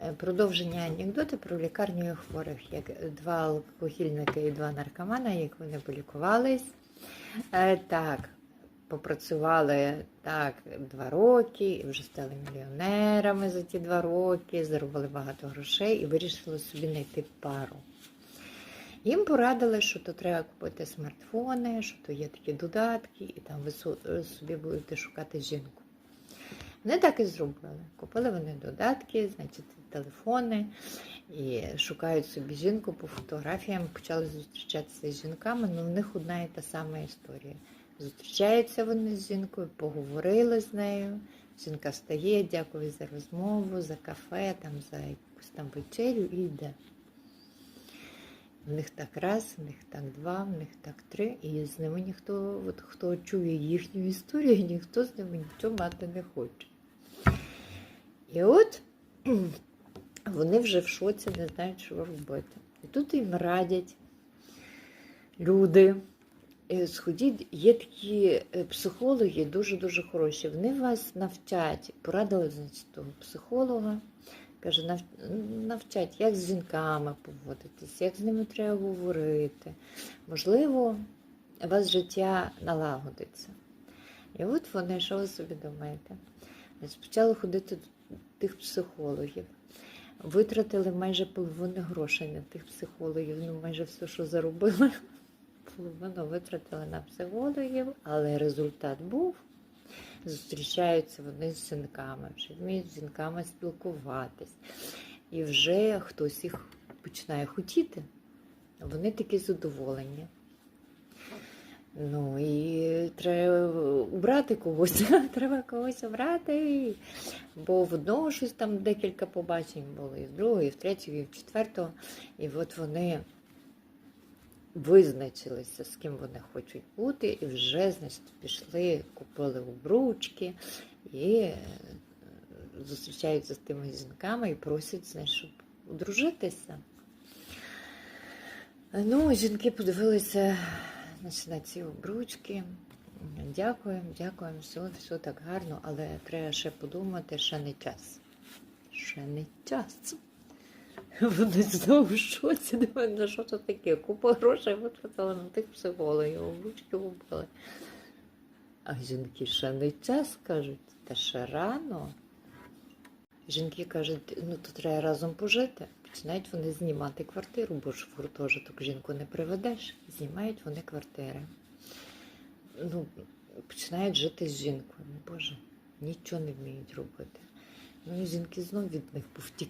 Е, Продовження анекдоти про лікарню хворих, як два алкогольники і два наркомана, як вони полікувались. Е, Так, попрацювали так два роки, і вже стали мільйонерами за ті два роки, заробили багато грошей і вирішили собі знайти пару. Їм порадили, що то треба купити смартфони, що то є такі додатки, і там ви собі будете шукати жінку. Вони так і зробили. Купили вони додатки, значить, телефони і шукають собі жінку по фотографіям, почали зустрічатися з жінками, але в них одна і та сама історія. Зустрічаються вони з жінкою, поговорили з нею. Жінка встає, дякую за розмову, за кафе, там, за якусь там вечерю і йде. В них так раз, в них так два, в них так три, і з ними ніхто, от хто чує їхню історію, ніхто з ними нічого мати не хоче. І от вони вже в шоці не знають, що робити. І тут їм радять люди. е, Сходіть, є такі е, психологи дуже-дуже хороші. Вони вас навчать, порадили значить, того психолога. Каже, нав- навчать, як з жінками поводитись, як з ними треба говорити. Можливо, у вас життя налагодиться. І от вони, що ви собі думаєте? Значить, Почали ходити до тих психологів. Витратили майже половину грошей на тих психологів, ну майже все, що заробили, половину витратили на психологів, але результат був. Зустрічаються вони з жінками, вже вміють з жінками спілкуватись. І вже хтось їх починає хотіти. Вони такі задоволені. Ну і треба убрати когось. треба когось обрати. Бо в одного щось там декілька побачень було, і в другого, і в третього, і в четвертого. І от вони визначилися, з ким вони хочуть бути, і вже, значить, пішли, купили обручки і е, зустрічаються з тими жінками і просять, значить, щоб одружитися. Ну, жінки подивилися значить, на ці обручки. Дякуємо, дякуємо, все, все так гарно, але треба ще подумати, ще не час. Ще не час. Вони знову шоці, думають, що це таке? Купа грошей витратили на тих психологів, обручки купили. А жінки ще не час кажуть, та ще рано. Жінки кажуть, ну то треба разом пожити. Починають вони знімати квартиру, бо ж в гуртожиток жінку не приведеш. Знімають вони квартири. Ну, починають жити з жінкою. Ну, Боже, нічого не вміють робити. Ну і жінки знов від них повтікли.